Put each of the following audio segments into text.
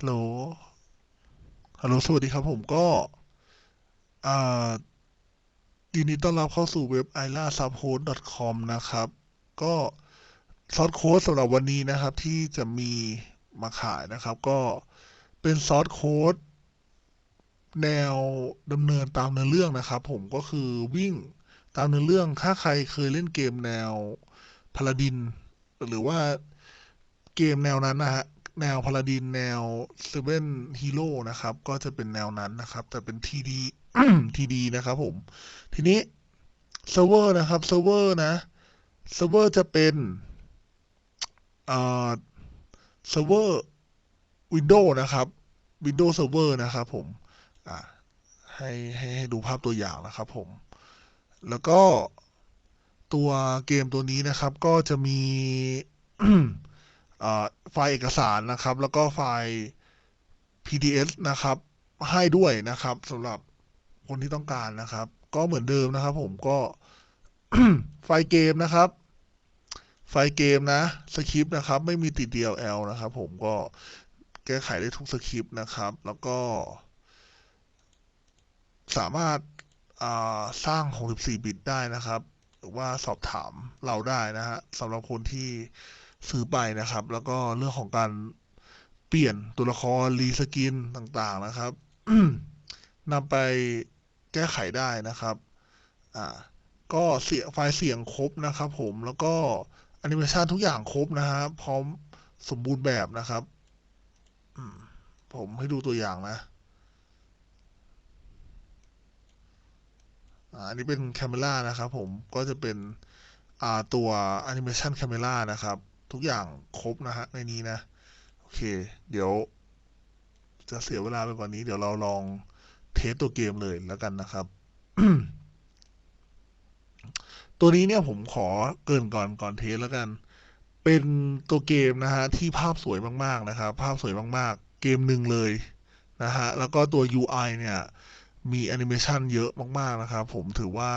ฮัลโหล ฮัลโหล สวัสดีครับผมก็ อ่ายินดีต้อนรับเข้าสู่เว็บ i l a s u b h o s t c o m นะครับ ก็ซอสโค้ดสำหรับวันนี้นะครับ ที่จะมีมาขายนะครับ ก็เป็นซอสโค้ดแนวดำเนินตามเนื้อเรื่องนะครับ ผมก็คือวิ่งตามเนื้อเรื่องถ้าใครเคยเล่นเกมแนวพาลาดิน หรือว่าเกมแนวนั้นนะฮะ แนวพาลาดินแนวเซเว่นฮีโร่นะครับ ก็จะเป็นแนวนั้นนะครับ แต่เป็นทีดีทีดีนะครับผม ทีนี้เซิร์ฟเวอร์นะครับเซิร์ฟเวอร์นะเซิร์ฟเวอร์จะเป็นเอ่อเซิร์ฟเวอร์วินโดว์นะครับวินโดว์เซิร์ฟเวอร์นะครับผมอ่าให้ให้ให้ดูภาพตัวอย่างนะครับผม แล้วก็ตัวเกมตัวนี้นะครับ ก็จะมี ไฟล์เอกสารนะครับ แล้วก็ไฟล์ PDF นะครับ ให้ด้วยนะครับสำหรับคนที่ต้องการนะครับ ก็เหมือนเดิมนะครับ ผมก็ไฟล์เกมนะครับ ไฟล์เกมนะสคริปต์นะครับ ไม่มีติด DLL นะครับ ผมก็แก้ไขได้ทุกสคริปต์นะครับ แล้วก็ สามารถาสร้าง 64 บิตได้นะครับ หรือว่าสอบถามเราได้นะฮะสำหรับคนที่ ซื้อไปนะครับ แล้วก็เรื่องของการเปลี่ยนตัวละครรีสกินต่างๆนะครับนำไปแก้ไขได้นะครับ อ่า ก็เสียงไฟล์เสียงครบนะครับ ผม แล้วก็แอนิเมชันทุกอย่างครบนะฮะพร้อมสมบูรณ์แบบนะครับผมให้ดูตัวอย่างนะ อันนี้เป็น Camera นะครับผม ก็จะเป็นตัว Animation Camera นะครับ ทุกอย่างครบนะฮะในนี้นะ โอเค เดี๋ยว จะเสียเวลาไปกว่านี้ เดี๋ยวเราลองเทสตัวเกมเลยแล้วกันนะครับ ตัวนี้เนี่ยผมขอเกินก่อนก่อนเทสแล้วกัน เป็นตัวเกมนะฮะที่ภาพสวยมากๆนะครับ ภาพสวยมากๆ เกมหนึ่งเลยนะฮะ แล้วก็ตัว UI เนี่ย มีแอนิเมชันเยอะมาก ๆ นะครับ ผมถือว่า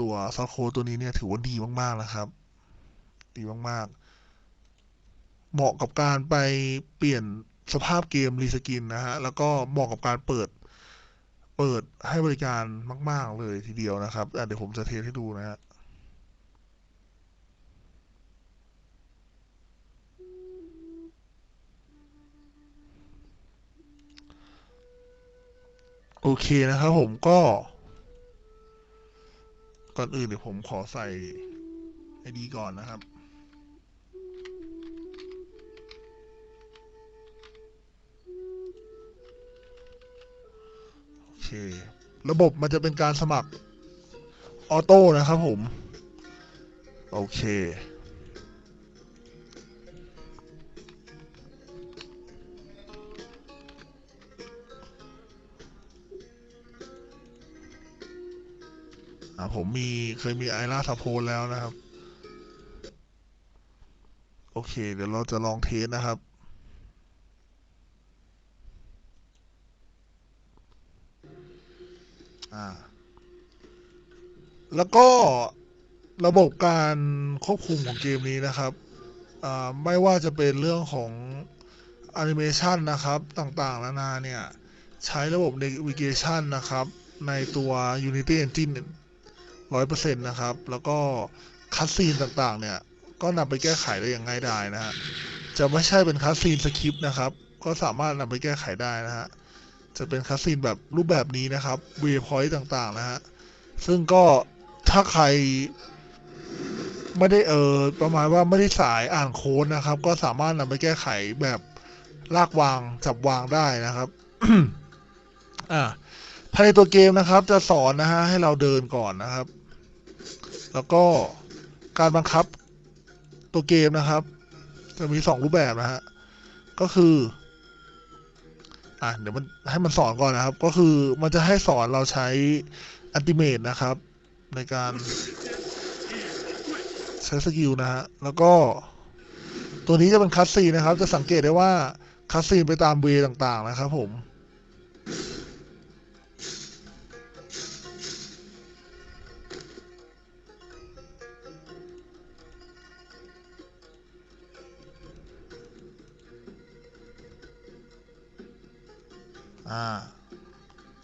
ตัวซอสโคตัวนี้เนี่ยถือว่าดีมาก ๆ นะครับ ดีมากๆ เหมาะกับการไปเปลี่ยนสภาพเกมรีสกินนะฮะ แล้วก็เหมาะกับการเปิด เปิดให้บริการมาก ๆ เลยทีเดียวนะครับเดี๋ยวผมจะเทสให้ดูนะฮะโอเคนะครับผมก็ ก่อนอื่นเดี๋ยวผมขอใส่ไอดีก่อนนะครับ เค ระบบมันจะเป็นการสมัครออโต้นะครับผม โอเค ผมมีเคยมีไอร่าทัพโพลแล้วนะครับ โอเค เดี๋ยวเราจะลองเทสนะครับ อ่า แล้วก็ระบบการควบคุมของเกมนี้นะครับ อ่า ไม่ว่าจะเป็นเรื่องของแอนิเมชันนะครับ ต่างๆนานาเนี่ย ใช้ระบบ Navigation นะครับ ในตัว Unity Engine ร้อยเปอร์เซ็นต์นะครับ แล้วก็คัสซีนต่างๆ เนี่ย ก็นำไปแก้ไขได้อย่างง่ายดายนะฮะ จะไม่ใช่เป็นคัสซีนสคริปต์นะครับ ก็สามารถนำไปแก้ไขได้นะฮะ จะเป็นคัสซีนแบบรูปแบบนี้นะครับเวพอยต์ต่างๆนะฮะ ซึ่งก็ถ้าใครไม่ได้เออประมาณว่าไม่ได้สายอ่านโค้ดนะครับ ก็สามารถนำไปแก้ไขแบบลากวางจับวางได้นะครับอ่าภายในตัวเกมนะครับ จะสอนนะฮะให้เราเดินก่อนนะครับ แล้วก็การบังคับตัวเกมนะครับ จะมีสองรูปแบบนะฮะก็คือ อะเดี๋ยวมันให้มันสอนก่อนนะครับ ก็คือมันจะให้สอนเราใช้อันติเมตนะครับ ในการใช้สกิลนะฮะแล้วก็ ตัวนี้จะเป็นคัสซีนะครับ จะสังเกตได้ว่าคัสซีนไปตามเวย์ต่างๆนะครับผม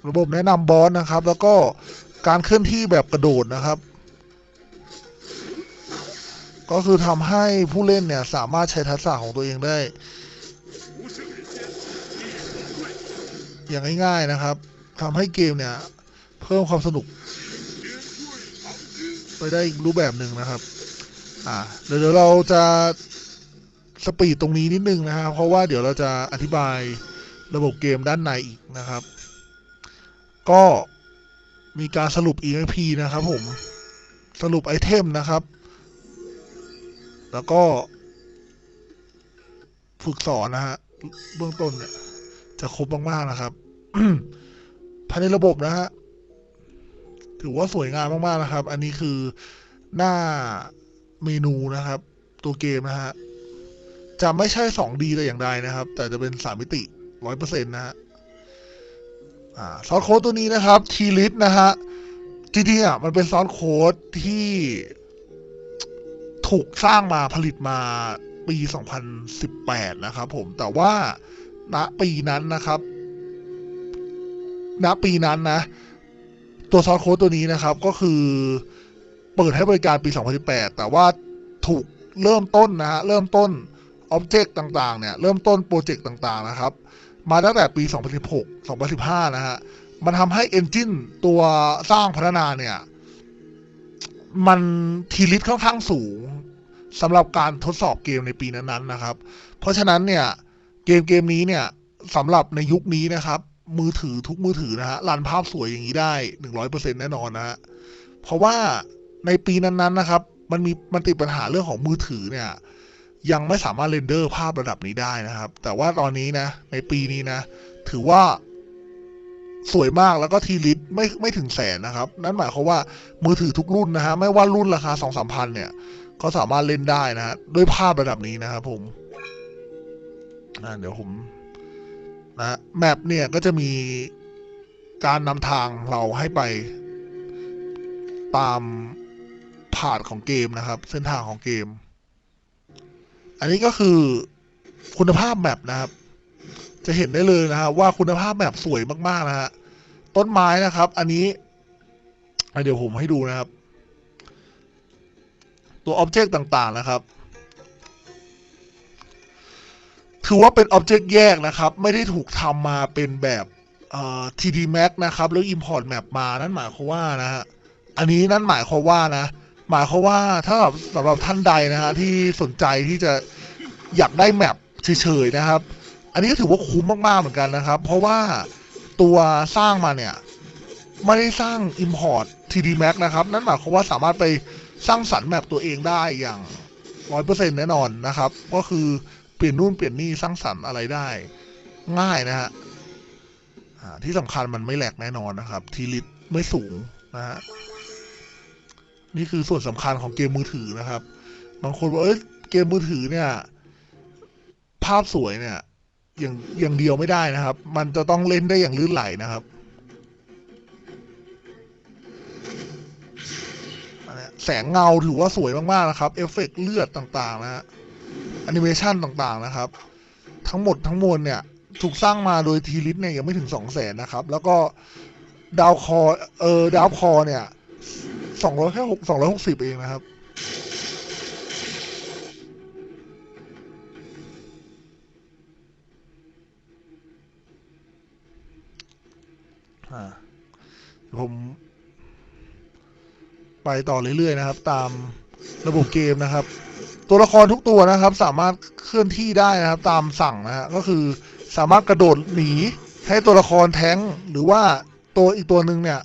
ระบบแนะนำบอสนะครับ แล้วก็การเคลื่อนที่แบบกระโดดนะครับ ก็คือทำให้ผู้เล่นเนี่ย สามารถใช้ทักษะของตัวเองได้ อย่างง่ายๆนะครับทำให้เกมเนี่ย เพิ่มความสนุก ไปได้อีกรูปแบบหนึ่งนะครับ อ่าเดี๋ยวเราจะสปีดตรงนี้นิดนึงนะครับเพราะว่าเดี๋ยวเราจะอธิบาย ระบบเกมด้านในอีกนะครับ ก็มีการสรุป EMP นะครับผม สรุปไอเทมนะครับ แล้วก็ ฝึกสอนนะฮะ เบื้องต้นเนี่ย จะครบมาก ๆ นะครับ ภายในระบบนะฮะ ถือว่าสวยงามมาก ๆ นะครับ อันนี้คือหน้าเมนูนะครับ ตัวเกมนะฮะ จะไม่ใช่ 2D แต่อย่างใดนะครับ แต่จะเป็น 3 มิติ 100%นต์นะฮะซอสโค้ดตัวนี้นะครับ ทีลิสนะฮะจริงๆอะมันเป็นซอสโค้ดที่ถูกสร้างมาผลิตมาปี 2018 นะครับผม แต่ว่าณปีนั้นนะครับ ณปีนั้นนะ ตัวซอสโค้ดตัวนี้นะครับ ก็คือเปิดให้บริการปี 2018 แต่ว่าถูกเริ่มต้นนะฮะ เริ่มต้นอ็อบเจกต์ต่าง ๆ เนี่ย เริ่มต้นโปรเจกต์ต่าง ๆ นะครับ มาตั้งแต่ปี 2016 2015 นะฮะ มันทำให้เอนจินตัวสร้างพัฒนาเนี่ย มันทีลิตค่อนข้างสูงสำหรับการทดสอบเกมในปีนั้นๆนะครับ เพราะฉะนั้นเนี่ย เกมเกมนี้เนี่ยสำหรับในยุคนี้นะครับ มือถือทุกมือถือนะฮะรันภาพสวยอย่างนี้ได้หนึ่งร้อยเปอร์เซ็นแน่นอนนะฮะ เพราะว่าในปีนั้นๆนะครับ มันมีมันติดปัญหาเรื่องของมือถือเนี่ย ยังไม่สามารถเรนเดอร์ภาพระดับนี้ได้นะครับ แต่ว่าตอนนี้นะ ในปีนี้นะ ถือว่าสวยมากแล้วก็ทีลิตไม่ไม่ถึงแสนนะครับ นั่นหมายความว่ามือถือทุกรุ่นนะฮะไม่ว่ารุ่นราคาสองสามพันเนี่ย ก็สามารถเล่นได้นะฮะด้วยภาพระดับนี้นะครับผมเดี๋ยวผมนะแมปเนี่ยก็จะมีการนำทางเราให้ไป ตามผ่านของเกมนะครับ เส้นทางของเกม อันนี้ก็คือคุณภาพแมปนะครับ จะเห็นได้เลยนะฮะว่าคุณภาพแมปสวยมากๆนะฮะต้นไม้นะครับ อันนี้เดี๋ยวผมให้ดูนะครับ ตัวอ็อบเจกต์ต่างๆนะครับถือว่าเป็นอ็อบเจกต์แยกนะครับ ไม่ได้ถูกทำมาเป็นแบบเอ่อ TD Max นะครับ แล้ว Import Map มา นั่นหมายความว่านะฮะ อันนี้นั่นหมายความว่านะ หมายความว่าถ้าสำหรับท่านใดนะฮะที่สนใจที่จะอยากได้แมปเฉยๆนะครับ อันนี้ก็ถือว่าคุ้มมากๆเหมือนกันนะครับ เพราะว่าตัวสร้างมาเนี่ยไม่ได้สร้าง Import TD Max นะครับ นั่นหมายความว่าสามารถไปสร้างสรรค์แมปตัวเองได้อย่างร้อยเปอร์เซ็นแน่นอนนะครับ ก็คือเปลี่ยนนู่นเปลี่ยนนี่สร้างสรรค์อะไรได้ ง่ายนะฮะที่สำคัญมันไม่แหลกแน่นอนนะครับ ทีลิตไม่สูงนะฮะ นี่คือส่วนสำคัญของเกมมือถือนะครับ บางคนบอกเอ้ยเกมมือถือเนี่ย ภาพสวยเนี่ย อย่างอย่างเดียวไม่ได้นะครับ มันจะต้องเล่นได้อย่างลื่นไหลนะครับนนแสงเงาถือว่าสวยมากๆนะครับ เอฟเฟกต์เลือดต่างๆ นะฮะแอนิเมชันต่างๆนะครับ ทั้งหมดทั้งมวลเนี่ย ถูกสร้างมาโดยทีลิสเนี่ยยังไม่ถึงสองแสนนะครับ แล้วก็ดาวคอเออดาวคอเนี่ย สองร้อยแค่หกสองร้อยหกสิบเองนะครับอ่าเดี๋ยวผมไปต่อเรื่อยๆนะครับ ตามระบบเกมนะครับ ตัวละครทุกตัวนะครับ สามารถเคลื่อนที่ได้นะครับ ตามสั่งนะฮะก็คือสามารถกระโดดหนีให้ตัวละครแท้งหรือว่าตัวอีกตัวหนึ่งเนี่ย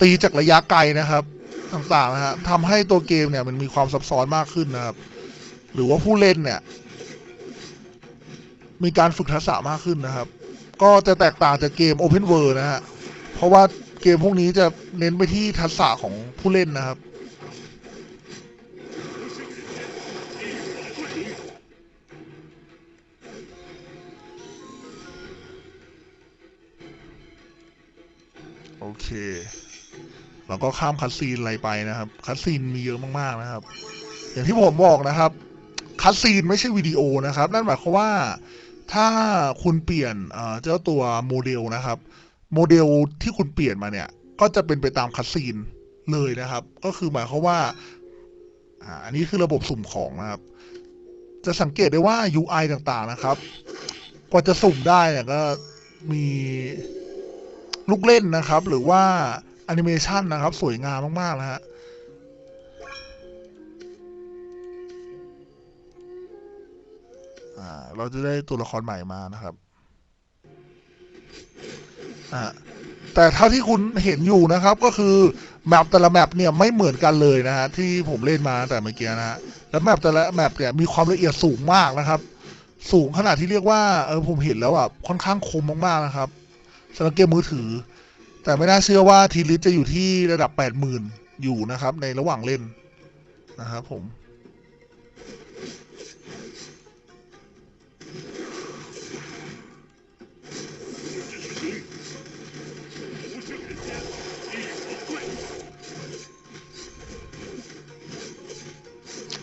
ตีจากระยะไกลนะครับ ต่างๆนะฮะทำให้ตัวเกมเนี่ยมันมีความซับซ้อนมากขึ้นนะครับ หรือว่าผู้เล่นเนี่ย มีการฝึกทักษะมากขึ้นนะครับ ก็จะแตกต่างจากเกม Open World นะฮะเพราะว่าเกมพวกนี้จะเน้นไปที่ทักษะของผู้เล่นนะครับโอเค เราก็ข้ามคัดซีนอะไรไปนะครับ คัดซีนมีเยอะมากๆนะครับ อย่างที่ผมบอกนะครับ คัดซีนไม่ใช่วิดีโอนะครับ นั่นหมายความว่าถ้าคุณเปลี่ยนเจ้าตัวโมเดลนะครับ โมเดลที่คุณเปลี่ยนมาเนี่ย ก็จะเป็นไปตามคัสซีนเลยนะครับ ก็คือหมายความว่าอ่าอันนี้คือระบบสุ่มของนะครับ จะสังเกตได้ว่า UI ต่างๆนะครับ กว่าจะสุ่มได้เนี่ยก็มีลูกเล่นนะครับ หรือว่า แอนิเมชันนะครับ สวยงามมาก ๆ นะฮะเราจะได้ตัวละครใหม่มานะครับแต่เท่าที่คุณเห็นอยู่นะครับ ก็คือแมปแต่ละแมปเนี่ยไม่เหมือนกันเลยนะฮะที่ผมเล่นมาแต่เมื่อกี้นะฮะแล้วแมปแต่ละแมปเนี่ยมีความละเอียดสูงมากนะครับ สูงขนาดที่เรียกว่าเออผมเห็นแล้วอะค่อนข้างคมมากๆนะครับสำหรับเกมมือถือ แต่ไม่น่าเชื่อว่าทีลิสจะอยู่ที่ระดับ 80,000 อยู่นะครับ ในระหว่างเล่นนะครับผม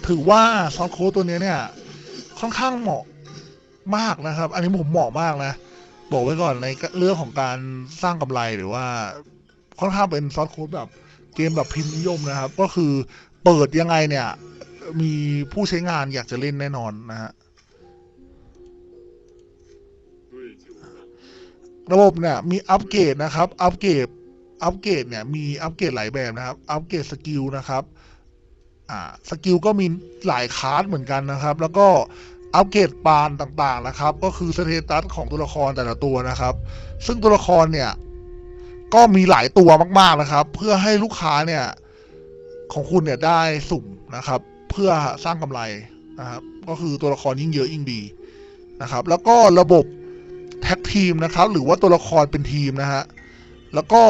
ถือว่าซอสโค้ดตัวนี้เนี่ย ค่อนข้างเหมาะมากนะครับ อันนี้ผมเหมาะมากนะ บอกไว้ก่อนในเรื่องของการสร้างกำไรหรือว่าค่อนข้างเป็นซอสโค้ดแบบเกมแบบพิมพ์นิยมนะครับ ก็คือเปิดยังไงเนี่ย มีผู้ใช้งานอยากจะเล่นแน่นอนนะฮะระบบเนี่ยมีอัปเกรดนะครับ อัปเกรดอัปเกรดเนี่ยมีอัปเกรดหลายแบบนะครับ อัปเกรดสกิลนะครับ อ่า สกิลก็มีหลายคลาสเหมือนกันนะครับ แล้วก็ อัปเกรดปานต่างๆนะครับ ก็คือสเตตัสของตัวละครแต่ละตัวนะครับ ซึ่งตัวละครเนี่ย ก็มีหลายตัวมากๆนะครับ เพื่อให้ลูกค้าเนี่ย ของคุณเนี่ยได้สุ่มนะครับ เพื่อสร้างกำไรนะครับ ก็คือตัวละครยิ่งเยอะยิ่งดีนะครับ แล้วก็ระบบแท็กทีมนะครับ หรือว่าตัวละครเป็นทีมนะฮะแล้วก็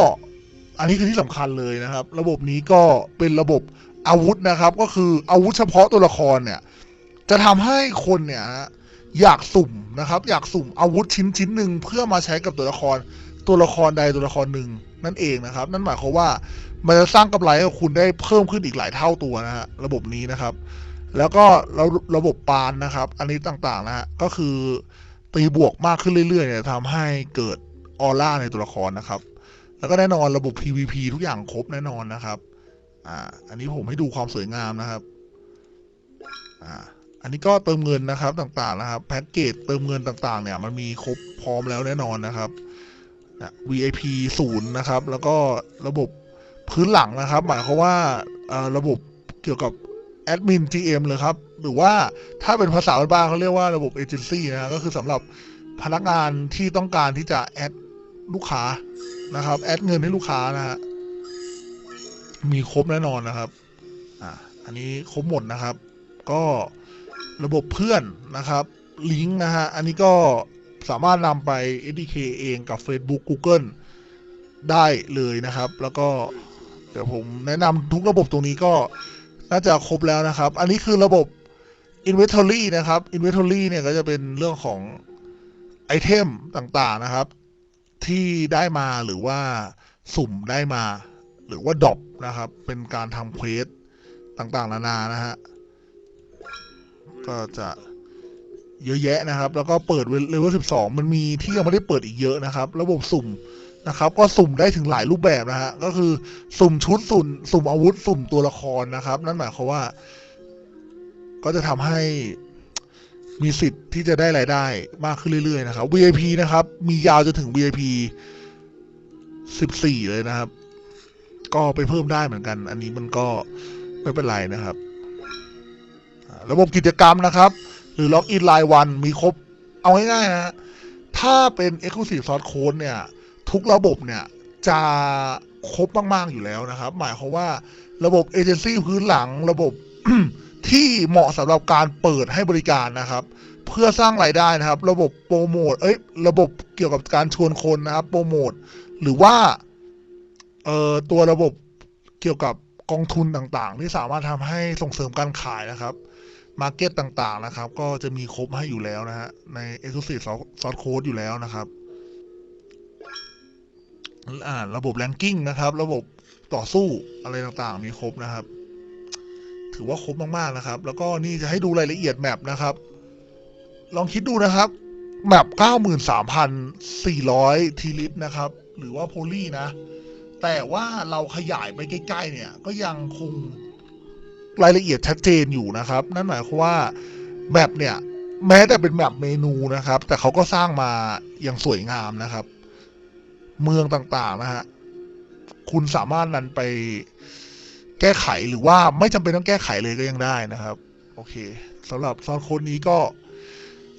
อันนี้คือที่สำคัญเลยนะครับ ระบบนี้ก็เป็นระบบอาวุธนะครับ ก็คืออาวุธเฉพาะตัวละครเนี่ย จะทำให้คนเนี่ยอยากสุ่มนะครับ อยากสุ่มอาวุธชิ้นชิ้นหนึ่งเพื่อมาใช้กับตัวละครตัวละครใดตัวละครหนึ่งนั่นเองนะครับ นั่นหมายความว่ามันจะสร้างกำไรให้คุณได้เพิ่มขึ้นอีกหลายเท่าตัวนะฮะระบบนี้นะครับ แล้วก็ระระบบปานนะครับ อันนี้ต่างๆนะฮะก็คือตีบวกมากขึ้นเรื่อยๆเนี่ยทำให้เกิดออร่าในตัวละครนะครับ แล้วก็แน่นอนระบบ PVP ทุกอย่างครบแน่นอนนะครับอ่าอันนี้ผมให้ดูความสวยงามนะครับอ่า อันนี้ก็เติมเงินนะครับต่างๆนะครับแพ็กเกจเติมเงินต่างๆเนี่ยมันมีครบพร้อมแล้วแน่นอนนะครับ VIP ศูนย์นะครับ แล้วก็ระบบพื้นหลังนะครับ หมายความว่าระบบเกี่ยวกับแอดมิน GM เลยครับ หรือว่าถ้าเป็นภาษาบ้านเขาเรียกว่าระบบเอเจนซี่นะก็คือสำหรับพนักงานที่ต้องการที่จะแอดลูกค้านะครับ แอดเงินให้ลูกค้านะฮะมีครบแน่นอนนะครับอ่าอันนี้ครบหมดนะครับ ก็ ระบบเพื่อนนะครับลิงก์นะฮะ อันนี้ก็สามารถนำไป SDK เองกับ Facebook Google ได้เลยนะครับ แล้วก็เดี๋ยวผมแนะนำทุกระบบตรงนี้ก็น่าจะครบแล้วนะครับ อันนี้คือระบบ Inventory นะครับ Inventory เนี่ยก็จะเป็นเรื่องของไอเทมต่างๆนะครับ ที่ได้มาหรือว่าสุ่มได้มา หรือว่าดรอปนะครับ เป็นการทำเควสต่างๆ นานานะฮะ ก็จะเยอะแยะนะครับ แล้วก็เปิดเลเวล12 มันมีที่ยังไม่ได้เปิดอีกเยอะนะครับ ระบบสุ่มนะครับ ก็สุ่มได้ถึงหลายรูปแบบนะฮะ ก็คือสุ่มชุดสุ่มสุ่มอาวุธ สุ่มตัวละครนะครับ นั่นหมายความว่า ก็จะทำให้มีสิทธิ์ที่จะได้รายได้มากขึ้นเรื่อยๆนะครับ VIP นะครับ มียาวจนถึง VIP 14 เลยนะครับ ก็ไปเพิ่มได้เหมือนกัน อันนี้มันก็ไม่เป็นไรนะครับ ระบบกิจกรรมนะครับ หรือล็อกอินรายวันมีครบ เอาง่ายๆฮะถ้าเป็น Exclusive Source Code เนี่ย ทุกระบบเนี่ยจะครบมาก ๆ อยู่แล้วนะครับ หมายความว่าระบบเอเจนซี่พื้นหลังระบบที่เหมาะสำหรับการเปิดให้บริการนะครับ เพื่อสร้างรายได้นะครับ ระบบโปรโมทเอ้ยระบบเกี่ยวกับการชวนคนนะครับโปรโมทหรือว่าเอ่อตัวระบบเกี่ยวกับ กองทุนต่างๆ ที่สามารถทำให้ส่งเสริมการขายนะครับมาร์เก็ตต่างๆนะครับ ก็จะมีครบให้อยู่แล้วนะฮะใน Exclusive Source Code อยู่แล้วนะครับระบบแรงกิ้งนะครับ ระบบต่อสู้อะไรต่างๆ มีครบนะครับ ถือว่าครบมากๆนะครับ แล้วก็นี่จะให้ดูรายละเอียดแมปนะครับ ลองคิดดูนะครับแมป93,400 ทีลิตนะครับ หรือว่าโพลีนะ แต่ว่าเราขยายไปใกล้ๆเนี่ยก็ยังคงรายละเอียดชัดเจนอยู่นะครับ นั่นหมายความว่าแมปเนี่ย แม้แต่เป็นแมปเมนูนะครับ แต่เขาก็สร้างมาอย่างสวยงามนะครับ เมืองต่างๆนะฮะคุณสามารถนั้นไปแก้ไขหรือว่าไม่จำเป็นต้องแก้ไขเลยก็ยังได้นะครับ โอเคสำหรับซอสโค้ดนี้ก็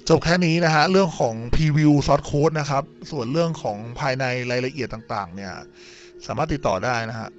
จบแค่นี้นะฮะ เรื่องของพรีวิวซอสโค้ดนะครับ ส่วนเรื่องของภายในรายละเอียดต่าง ๆ เนี่ย สามารถติดต่อได้นะฮะ